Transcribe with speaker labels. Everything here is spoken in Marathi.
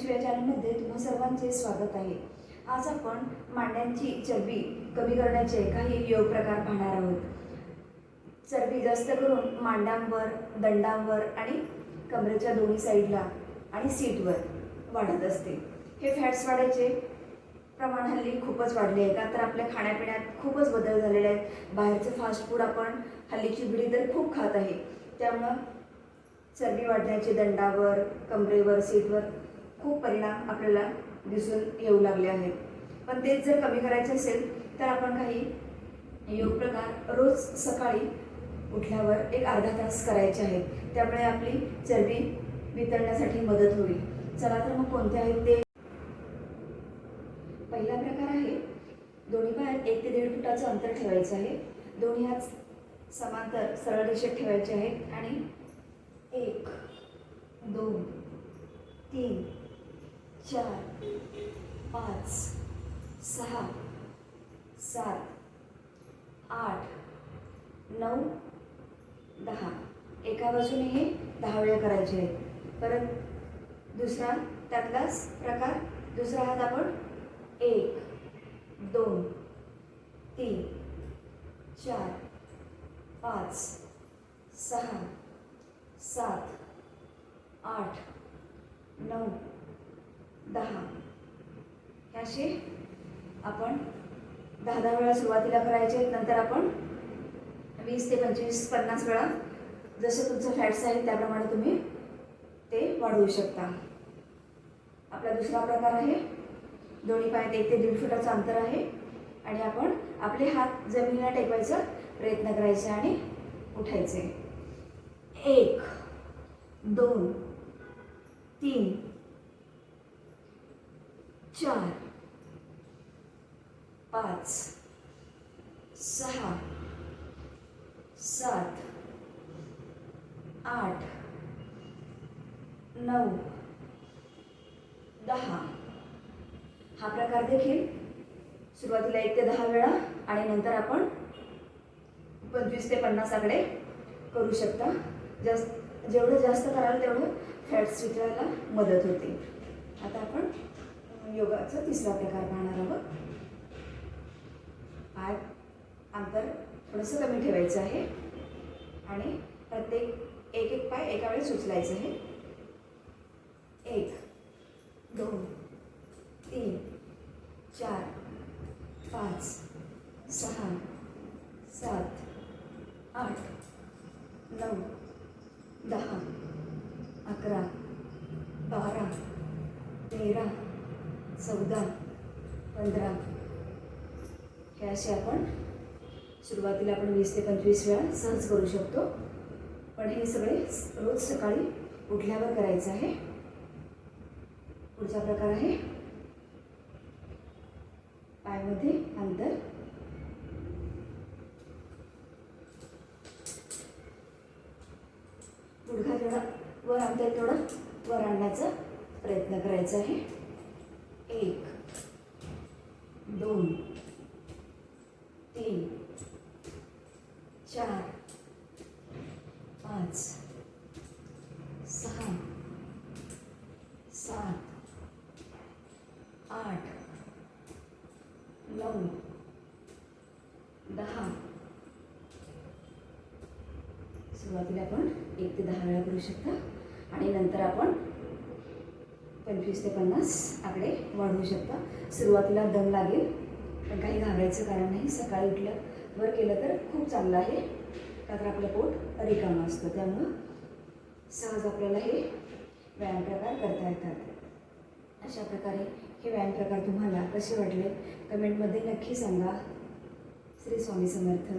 Speaker 1: शिवाय चॅनलमध्ये तुम्हा सर्वांचे स्वागत आहे. आज आपण मांड्यांची चरबी कमी करण्याचे काही योग प्रकार पाहणार आहोत. चरबी जास्त करून मांड्यांवर दंडांवर आणि कमरेच्या दोन्ही साईडला आणि सीटवर वाढत असते. हे फॅट्स वाढायचे प्रमाण हल्ली खूपच वाढले आहे. का तर आपल्या खाण्यापिण्यात खूपच बदल झालेले आहेत. बाहेरचं फास्ट फूड आपण हल्लीची पिढी तर खूप खात आहे. त्यामुळं चरबी वाढण्याचे दंडावर कमरेवर सीटवर खूप परिणाम आपल्याला दिसून येऊ लागले आहेत. पण तेच जर कमी करायचे असेल तर आपण काही योग प्रकार रोज सकाळी उठल्यावर एक अर्धा तास करायचे आहेत. त्यामुळे आपली चरबी वितळण्यासाठी मदत होईल. चला तर मग कोणते आहेत ते? पहिला प्रकार आहे दोन्ही पायात एक ते दीड फुटाचं अंतर ठेवायचं आहे. दोन्ही हात समांतर सरळ रेषेत ठेवायचे आहेत. आणि एक दोन तीन चार पाच सहा सात आठ नऊ दहा. एका बाजूने हे दहा वेळा करायचे आहेत. परत दुसरा त्यातलाच प्रकार दुसरा हात आपण एक दोन तीन चार पाच सहा सात आठ नऊ दहा. असे आपण दहा दहा वेळा सुरुवातीला करायचे नंतर आपण वीस ते पंचवीस पन्नास वेळा जसं तुमचं फॅट्स आहे त्याप्रमाणे तुम्ही ते वाढवू शकता. आपला दुसरा प्रकार आहे दोन्ही पायात एक ते दीड फुटाचं अंतर आहे आणि आपण आपले हात जमिनीला टेकवायचा प्रयत्न करायचे आणि उठायचे. एक दोन तीन चार पाच सहा सात आठ नऊ दहा. हा प्रकार देखील सुरुवातीला एक ते दहा वेळा आणि नंतर आपण पंचवीस ते पन्नास आकडे करू शकता. जास्त जेवढं जास्त कराल तेवढं फॅट्स विचारायला मदत होते. आता आपण योगाचा तिसरा प्रकार पाहणार आहोत. पाय अंतर थोडंसं कमी ठेवायचं आहे. आणि प्रत्येक एक एक पाय एका वेळेस उचलायचं आहे. एक दोन तीन चार पाच सहा सात आठ नऊ दहा अकरा पंधरा. हे असे आपण सुरुवातीला आपण वीस ते पंचवीस वेळा सहज करू शकतो. पण हे सगळे रोज सकाळी उठल्यावर करायचं आहे. पुढचा प्रकार आहे. पायमध्ये अंतर. गुडघा थोडा वर अंतर थोडं वर आणण्याचा प्रयत्न करायचा आहे. एक. दोन तीन चार पाच सहा सात आठ नऊ दहा. सुरुवातीला आपण एक ते दहा वेळा करू शकता. आणि नंतर आपण पंचवीस ते पन्नास आकडे वाढवू शकता. सुरुवातीला दम लागेल पण काही घाबरायचं कारण नाही. सकाळी उठल्यावर केलं तर खूप चांगलं आहे. का तर आपलं पोट रिकामं असतं. त्यामुळं सहज आपल्याला हे व्यायाम प्रकार करता येतात. अशा प्रकारे हे व्यायाम प्रकार तुम्हाला कसे वाटले? कमेंटमध्ये नक्की सांगा. श्री स्वामी समर्थ.